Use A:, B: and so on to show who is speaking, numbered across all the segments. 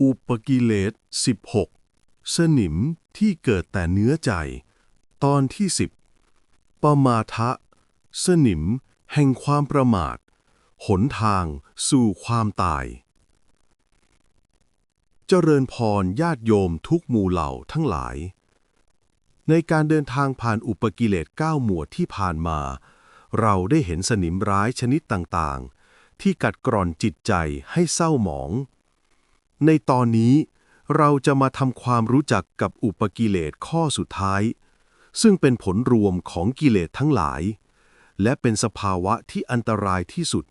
A: อุปกิเลส 16 สนิมที่เกิดแต่เนื้อใจ ตอนที่ 10ปมาทะ สนิมแห่งความประมาท หนทางสู่ความตาย เจริญพรญาติโยมทุกหมู่เหล่าทั้งหลาย ในการเดินทางผ่านอุปกิเลส 9 หมวดที่ผ่านมา เราได้เห็นสนิมร้ายชนิดต่างๆ ที่กัดกร่อนจิตใจให้เศร้าหมอง ในตอนนี้เราจะมาทำความรู้จักกับอุปกิเลสข้อสุดท้าย ซึ่งเป็นผลรวมของกิเลสทั้งหลาย และเป็นสภาวะที่อันตรายที่สุด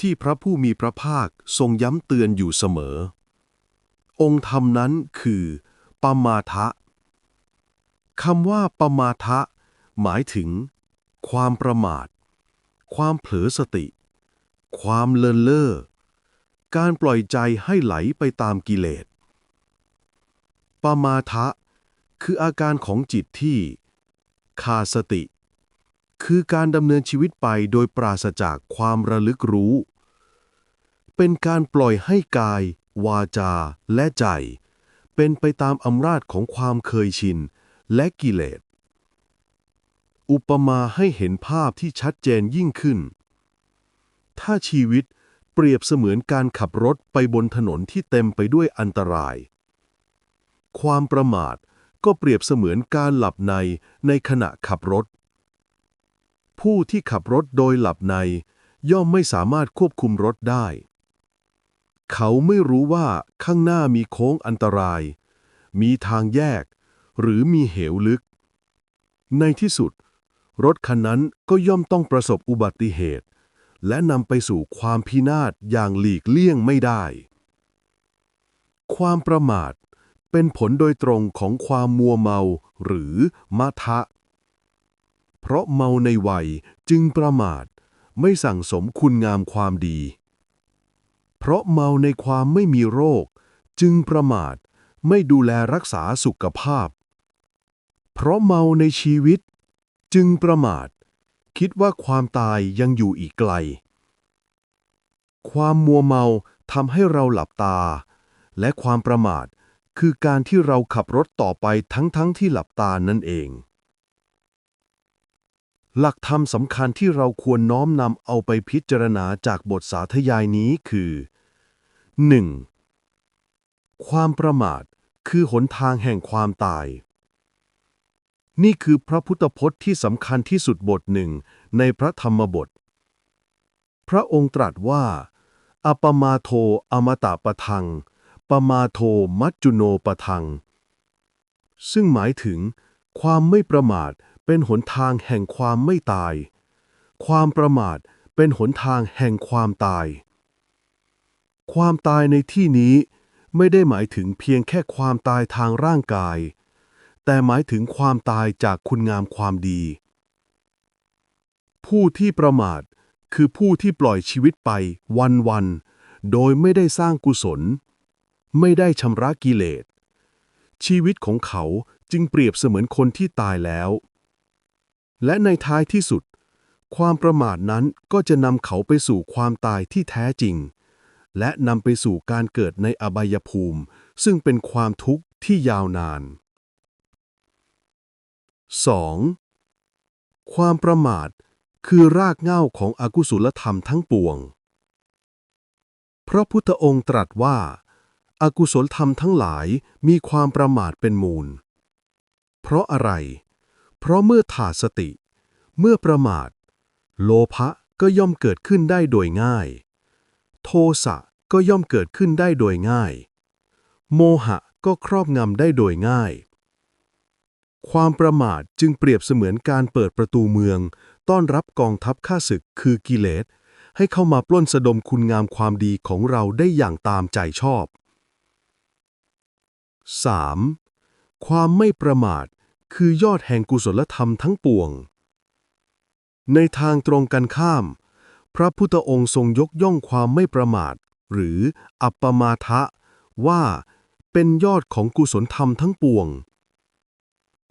A: ที่พระผู้มีพระภาคทรงย้ำเตือนอยู่เสมอ องค์ธรรมนั้นคือปมาทะคำว่าปมาทะ หมายถึง ความประมาท ความเผลอสติ ความเลินเล่อ การปล่อยใจให้ไหลไปตามกิเลสปมาทะ คืออาการของจิตที่ขาดสติ คือการดำเนินชีวิตไปโดยปราศจากความระลึกรู้ เป็นการปล่อยให้กาย วาจา และใจ เป็นไปตามอำนาจของความเคยชิน และกิเลส อุปมาให้เห็นภาพที่ชัดเจนยิ่งขึ้น ถ้าชีวิตเเปรียบเสมือนการขับรถไปบนถนนที่เต็มไปด้วยอันตราย ความประมาทก็เปรียบเสมือนการหลับในในขณะขับรถ ผู้ที่ขับรถโดยหลับใน ย่อมไม่สามารถควบคุมรถได้ เขาไม่รู้ว่าข้างหน้ามีโค้งอันตราย มีทางแยก หรือมีเหวลึก ในที่สุด รถคันนั้นก็ย่อมต้องประสบอุบัติเหตุ และนำไปสู่ความพินาศอย่างหลีกเลี่ยงไม่ได้ ความประมาทเป็นผลโดยตรงของความมัวเมาหรือมาทะ เพราะเมาในวัยจึงประมาทไม่สั่งสมคุณงามความดี เพราะเมาในความไม่มีโรค จึงประมาทไม่ดูแลรักษาสุขภาพ เพราะเมาในชีวิต จึงประมาท คิดว่าความตายยังอยู่อีกไกล ความมัวเมาทำให้เราหลับตา และความประมาทคือการที่เราขับรถต่อไปทั้งๆทที่หลับตานั่นเอง หลักธรรมสำคัญที่เราควรน้อมนำเอาไปพิจารณาจากบทสาธยายนี้คือ 1. ความประมาทคือหนทางแห่งความตาย นี่คือพระพุทธพจน์ที่สำคัญที่สุดบทหนึ่งในพระธรรมบท พระองค์ตรัสว่า อปมาโทอมตะปะทัง ปมาโทมัจจุโนปะทัง ซึ่งหมายถึง ความไม่ประมาทเป็นหนทางแห่งความไม่ตาย ความประมาทเป็นหนทางแห่งความตาย ความตายในที่นี้ไม่ได้หมายถึงเพียงแค่ความตายทางร่างกาย แต่หมายถึงความตายจากคุณงามความดี ผู้ที่ประมาทคือผู้ที่ปล่อยชีวิตไปวันๆโดยไม่ได้สร้างกุศล ไม่ได้ชำระกิเลส ชีวิตของเขาจึงเปรียบเสมือนคนที่ตายแล้ว และในท้ายที่สุด ความประมาทนั้นก็จะนำเขาไปสู่ความตายที่แท้จริง และนำไปสู่การเกิดในอบายภูมิ ซึ่งเป็นความทุกข์ที่ยาวนาน 2. ความประมาทคือรากเหง้าของอกุศลธรรมทั้งปวง พระพุทธองค์ตรัสว่า อากุศลธรรมทั้งหลายมีความประมาทเป็นมูล เพราะอะไร เพราะเมื่อขาดสติ เมื่อประมาท โลภะก็ย่อมเกิดขึ้นได้โดยง่าย โทสะก็ย่อมเกิดขึ้นได้โดยง่าย โมหะก็ครอบงำได้โดยง่าย ความประมาทจึงเปรียบเสมือนการเปิดประตูเมือง ต้อนรับกองทัพข้าศึกคือกิเลส ให้เข้ามาปล้นสะดมคุณงามความดีของเราได้อย่างตามใจชอบ 3. ความไม่ประมาทคือยอดแห่งกุศลธรรมทั้งปวง ในทางตรงกันข้าม พระพุทธองค์ทรงยกย่องความไม่ประมาท หรืออัปปมาทะ ว่าเป็นยอดของกุศลธรรมทั้งปวง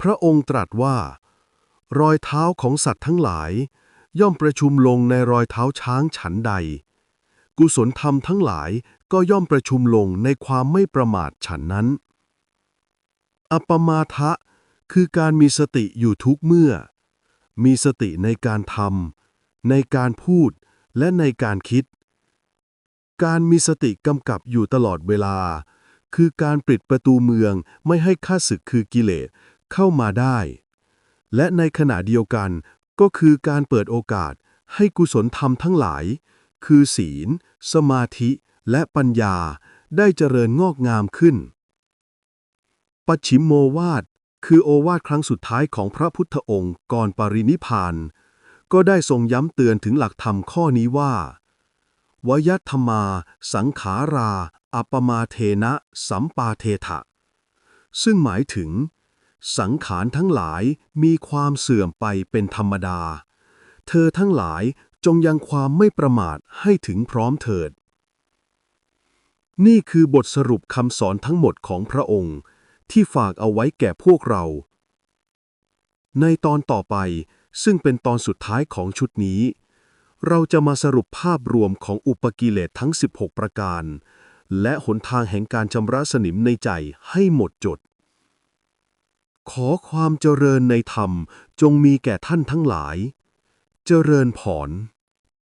A: พระองค์ตรัสว่า รอยเท้าของสัตว์ทั้งหลาย ย่อมประชุมลงในรอยเท้าช้างฉันใด กุศลธรรมทั้งหลายก็ย่อมประชุมลงในความไม่ประมาทฉันนั้น อัปปมาทะคือการมีสติอยู่ทุกเมื่อ มีสติในการทำในการพูดและในการคิด การมีสติกำกับอยู่ตลอดเวลา คือการปิดประตูเมืองไม่ให้ข้าศึกคือกิเลส เข้ามาได้ และในขณะเดียวกันก็คือการเปิดโอกาสให้กุศลธรรมทั้งหลาย คือศีล สมาธิและปัญญาได้เจริญงอกงามขึ้น ปัจฉิมโมวาทคือโอวาทครั้งสุดท้ายของพระพุทธองค์ก่อนปรินิพานก็ได้ทรงย้ำเตือนถึงหลักธรรมข้อนี้ว่า วยัตธมา สังขารา อัปปมาเทนะ สัมปาเทถะ ซึ่งหมายถึง สังขารทั้งหลายมีความเสื่อมไปเป็นธรรมดา เธอทั้งหลายจงยังความไม่ประมาทให้ถึงพร้อมเถิด นี่คือบทสรุปคำสอนทั้งหมดของพระองค์ที่ฝากเอาไว้แก่พวกเรา ในตอนต่อไปซึ่งเป็นตอนสุดท้ายของชุดนี้ เราจะมาสรุปภาพรวมของอุปกิเลสทั้ง 16 ประการ และหนทางแห่งการชำระสนิมในใจให้หมดจด ขอความเจริญในธรรมจงมีแก่ท่านทั้งหลาย เจริญผอน